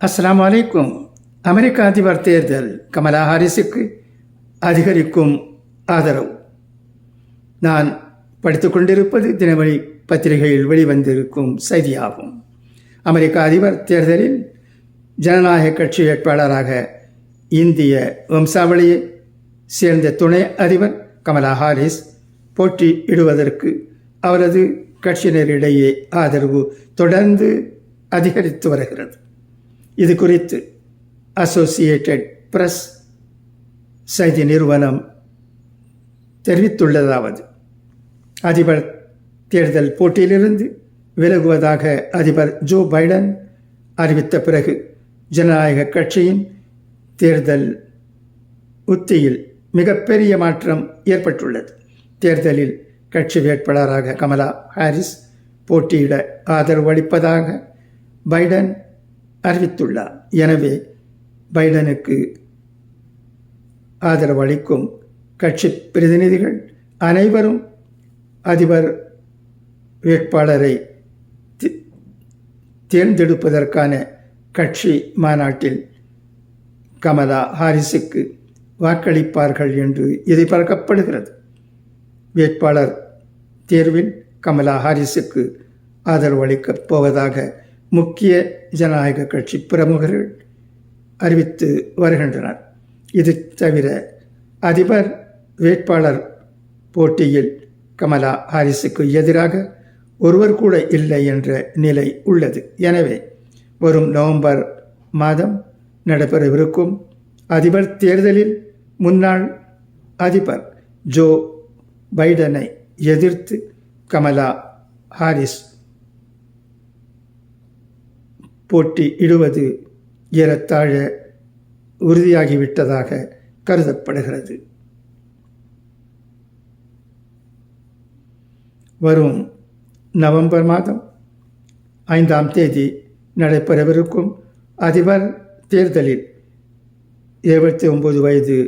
அஸ்லாம் வலைக்கும் அமெரிக்க அதிபர் தேர்தல் கமலா ஹாரிஸுக்கு அதிகரிக்கும் ஆதரவு. நான் படித்துக்கொண்டிருப்பது கொண்டிருப்பது தினமணி பத்திரிகையில் வெளிவந்திருக்கும் செய்தியாகும். அமெரிக்க அதிபர் தேர்தலில் ஜனநாயக கட்சி வேட்பாளராக இந்திய வம்சாவளியை சேர்ந்த துணை அதிபர் கமலா ஹாரிஸ் போட்டியிடுவதற்கு அவரது கட்சியினரிடையே ஆதரவு தொடர்ந்து அதிகரித்து வருகிறது. இது குறித்து அசோசியேட்டட் பிரஸ் செய்தி நிறுவனம் தெரிவித்துள்ளதாவது அதிபர் தேர்தல் போட்டியிலிருந்து விலகுவதாக அதிபர் ஜோ பைடன் அறிவித்த பிறகு ஜனநாயக கட்சியின் தேர்தல் உத்தியில் மிகப்பெரிய மாற்றம் ஏற்பட்டுள்ளது. தேர்தலில் கட்சி வேட்பாளராக கமலா ஹாரிஸ் போட்டியிட ஆதரவு அளிப்பதாக பைடன் அறிவித்துள்ளார். எனவே பைடனுக்கு ஆதரவு அளிக்கும் கட்சி பிரதிநிதிகள் அனைவரும் அதிபர் வேட்பாளரை தேர்ந்தெடுப்பதற்கான கட்சி மாநாட்டில் கமலா ஹாரிஸுக்கு வாக்களிப்பார்கள் என்று எதிர்பார்க்கப்படுகிறது. வேட்பாளர் தேர்வில் கமலா ஹாரிஸுக்கு ஆதரவு அளிக்கப் போவதாக முக்கிய ஜனநாயக கட்சி பிரமுகர்கள் அறிவித்து வருகின்றனர். இது தவிர அதிபர் வேட்பாளர் போட்டியில் கமலா ஹாரிஸுக்கு எதிராக ஒருவர் கூட இல்லை என்ற நிலை உள்ளது. எனவே வரும் நவம்பர் மாதம் நடைபெறவிருக்கும் அதிபர் தேர்தலில் முன்னாள் அதிபர் ஜோ பைடனை எதிர்த்து கமலா ஹாரிஸ் போட்டி இடுவது ஏறத்தாழ உறுதியாகிவிட்டதாக கருதப்படுகிறது. வரும் நவம்பர் மாதம் ஐந்தாம் தேதி நடைபெறவிருக்கும் அதிபர் தேர்தலில் இருபத்தி ஒன்பது வயது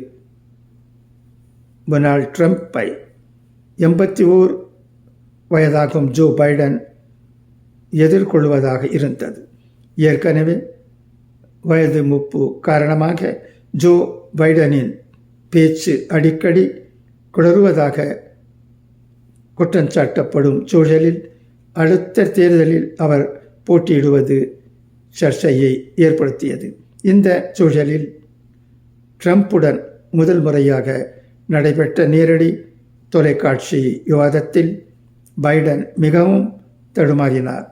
டொனால்ட் ட்ரம்ப்பை எண்பத்தி ஓர் வயதாகும் ஜோ பைடன் எதிர்கொள்வதாக இருந்தது. ஏற்கனவே வயது முப்பு காரணமாக ஜோ பைடனின் பேச்சு அடிக்கடி குளறுவதாக குற்றஞ்சாட்டப்படும் சூழலில் அடுத்த தேர்தலில் அவர் போட்டியிடுவது சர்ச்சையை ஏற்படுத்தியது. இந்த சூழலில் ட்ரம்ப்புடன் முதல் முறையாக நடைபெற்ற நேரடி தொலைக்காட்சி விவாதத்தில் பைடன் மிகவும் தடுமாறினார்.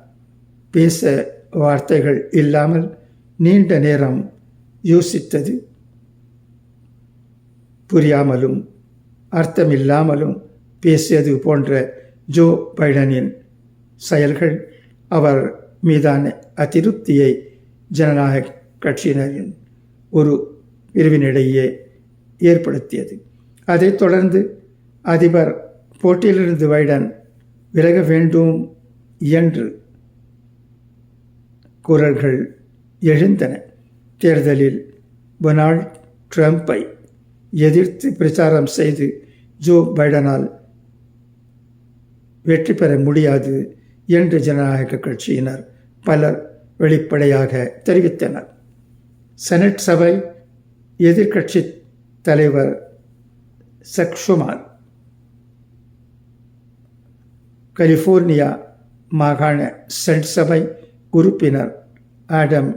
பேச வார்த்தைகள் இல்லாமல் நீண்ட நேரம் யோசித்தது. புரியாமலும் அர்த்தமில்லாமலும் பேசியது போன்ற ஜோ பைடனின் செயல்கள் அவர் மீதான அதிருப்தியை ஜனநாயக கட்சியினரின் ஒரு பிரிவினிடையே ஏற்படுத்தியது. அதைத் தொடர்ந்து அதிபர் போட்டியிலிருந்து பைடன் விலக வேண்டும் என்று குரல்கள் எழுந்தன. தேர்தலில் டொனால்ட் ட்ரம்ப்பை எதிர்த்து பிரச்சாரம் செய்து ஜோ பைடனால் வெற்றி பெற முடியாது என்று ஜனநாயக கட்சியினர் பலர் வெளிப்படையாக தெரிவித்தனர். செனட் சபை எதிர்கட்சி தலைவர் சக்ஷுமார் கலிஃபோர்னியா மாகாண செனட் சபை உறுப்பினர் ஆடம்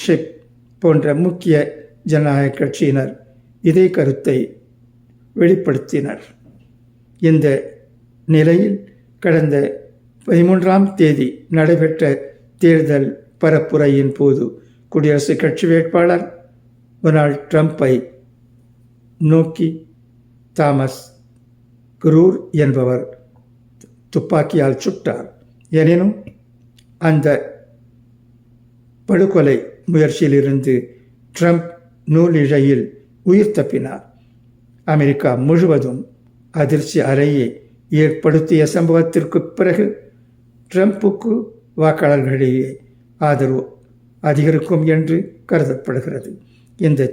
ஷிப் போன்ற முக்கிய ஜனநாயக கட்சியினர் இதே கருத்தை வெளிப்படுத்தினர். இந்த நிலையில் கடந்த பதிமூன்றாம் தேதி நடைபெற்ற தேர்தல் பரப்புரையின் போது குடியரசுக் கட்சி வேட்பாளர் டொனால்ட் ட்ரம்ப்பை நோக்கி தாமஸ் குரூர் என்பவர் துப்பாக்கியால் சுட்டார். எனினும் அந்த படுகொலை முயற்சியிலிருந்து ட்ரம்ப் நூலிழையில் உயிர் தப்பினார். அமெரிக்கா முழுவதும் அதிர்ச்சி அறையை ஏற்படுத்திய சம்பவத்திற்கு பிறகு ட்ரம்ப்புக்கு வாக்காளர்களிடையே ஆதரவு அதிகரிக்கும் என்று கருதப்படுகிறது. இந்த